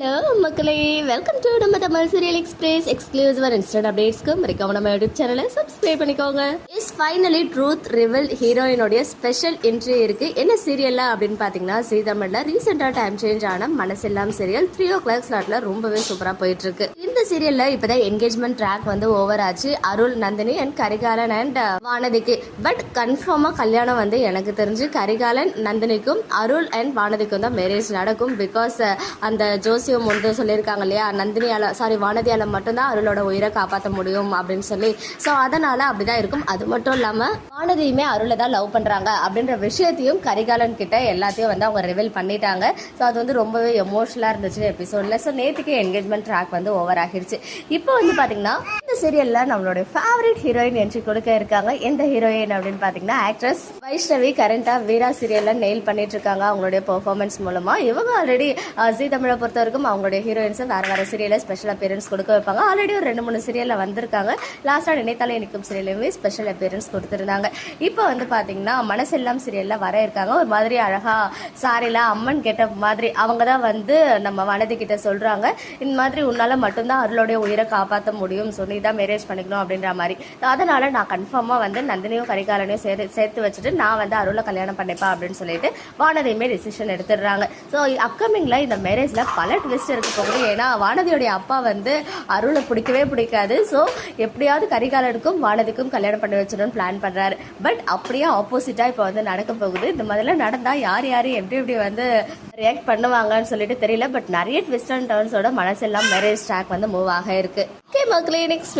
Hello மக்களே. Welcome to நம்ம Tamil serial express exclusive instant அப்டேட்ஸ்க்கு மறக்காம நம்ம யூடியூப் சேனலை சப்ஸ்கிரைப் பண்ணிக்கோங்க. இஸ் ஃபைனலி ட்ரூத் ரிவல் ஹீரோயினுடைய ஸ்பெஷல் என்ட்ரி இருக்கு. என்ன சீரியல்ல அப்படின்னு பாத்தீங்கன்னா சீதமல்ல ரீசெண்டா டைம் சேஞ்ச் ஆன மனசெல்லாம் சீரியல் த்ரீ ஓ கிளாக் ஸ்லாட்ல ரொம்பவே சூப்பரா போயிட்டு இருக்கு. இந்த சீரியல்ல இப்பதான் என்கேஜ்மெண்ட் ட்ராக் வந்து ஓவர் ஆச்சு. Arul Nandini and Karikalan and uh, வானதிக்கு. பட் கன்ஃபார்மா கல்யாணம் வந்து எனக்கு தெரிஞ்சு கரிகாலன் நந்தினிக்கும் அருள் அண்ட் வானதிக்கும் தான் மேரேஜ் நடக்கும். பிகாஸ் uh, அந்த ஜோசியம் வந்து சொல்லியிருக்காங்க இல்லையா? நந்தினியால சாரி வானதியால மட்டும்தான் அருளோட உயிரை காப்பாற்ற முடியும் அப்படின்னு சொல்லி. ஸோ அதனால அப்படிதான் இருக்கும். அது மட்டும் இல்லாம வானதியுமே அருளை தான் லவ் பண்றாங்க அப்படின்ற விஷயத்தையும் கரிகாலன் கிட்ட எல்லாத்தையும் வந்து அவங்க ரிவீல் பண்ணிட்டாங்க. ஸோ அது வந்து ரொம்பவே எமோஷனலாக இருந்துச்சு எபிசோட்ல ஸோ நேற்றுக்கு என்கேஜ்மெண்ட் ட்ராக் வந்து ஓவர் ஆகிடுச்சு இப்போ வந்து பாத்தீங்கன்னா சீரியலில் நம்மளுடைய ஃபேவரட் ஹீரோயின் என்று கொடுக்க இருக்காங்க. எந்த ஹீரோயின் அப்படின்னு பார்த்தீங்கன்னா ஆக்ட்ரஸ் வைஷ்ணவி கரண்டாக வீரா சீரியலில் நெயில் பண்ணிட்டு இருக்காங்க. அவங்களுடைய பெர்ஃபார்மன்ஸ் மூலமாக இவங்க ஆல்ரெடி ஜி தமிழை பொறுத்த வரைக்கும் அவங்களுடைய ஹீரோயின்ஸை வேறு வேறு சீரியலில் ஸ்பெஷல் அப்பியரன்ஸ் கொடுக்க வைப்பாங்க. ஆல்ரெடி ஒரு ரெண்டு மூணு சீரியலில் வந்திருக்காங்க. லாஸ்ட்டாக நினைத்தாலே நிற்கும் சீரியலுமே ஸ்பெஷல் அப்பியரன்ஸ் கொடுத்துருந்தாங்க. இப்போ வந்து பார்த்தீங்கன்னா மனசெல்லாம் சீரியலில் வர இருக்காங்க. ஒரு மாதிரி அழகாக சாரியில் அம்மன் கெட்ட மாதிரி அவங்க தான் வந்து நம்ம வனதி கிட்ட சொல்கிறாங்க இந்த மாதிரி உன்னால் மட்டும்தான் அருளுடைய உயிரை காப்பாற்ற முடியும் ஸோ நீ தான் மேரேஜ் பண்ணிக்கணும் அப்படின்ற மாதிரி. அதனால நான் கன்ஃபார்மாக வந்து நந்தினியும் கரிகாலனையும் சேர்த்து சேர்த்து வச்சுட்டு நான் வந்து அருளை கல்யாணம் பண்ணிப்பேன் அப்படின்னு சொல்லிட்டு வானதியுமே டிசிஷன் எடுத்துடுறாங்க. ஸோ அப்கமிங்ல இந்த மேரேஜில் பல ட்விஸ்ட் இருக்க போகுது. ஏன்னா வானதியோடைய அப்பா வந்து அருளை பிடிக்கவே பிடிக்காது. ஸோ எப்படியாவது கரிகாலனுக்கும் வானதிக்கும் கல்யாணம் பண்ணி வச்சிடணும்னு பிளான் பண்ணுறாரு பட் அப்படியே ஆப்போசிட்டாக இப்போ வந்து நடக்க போகுது. இந்த மாதிரிலாம் நடந்தால் யார் யார் எப்படி எப்படி வந்து ரியாக்ட் பண்ணுவாங்கன்னு சொல்லிட்டு தெரியல. பட் நிறைய ட்விஸ்ட் அண்ட் டர்ன்ஸோட மனசெல்லாம் மேரேஜ் ட்ராக் வந்து மூவ் ஆக இருக்கு. ஓகே மக்களே நெக்ஸ்ட்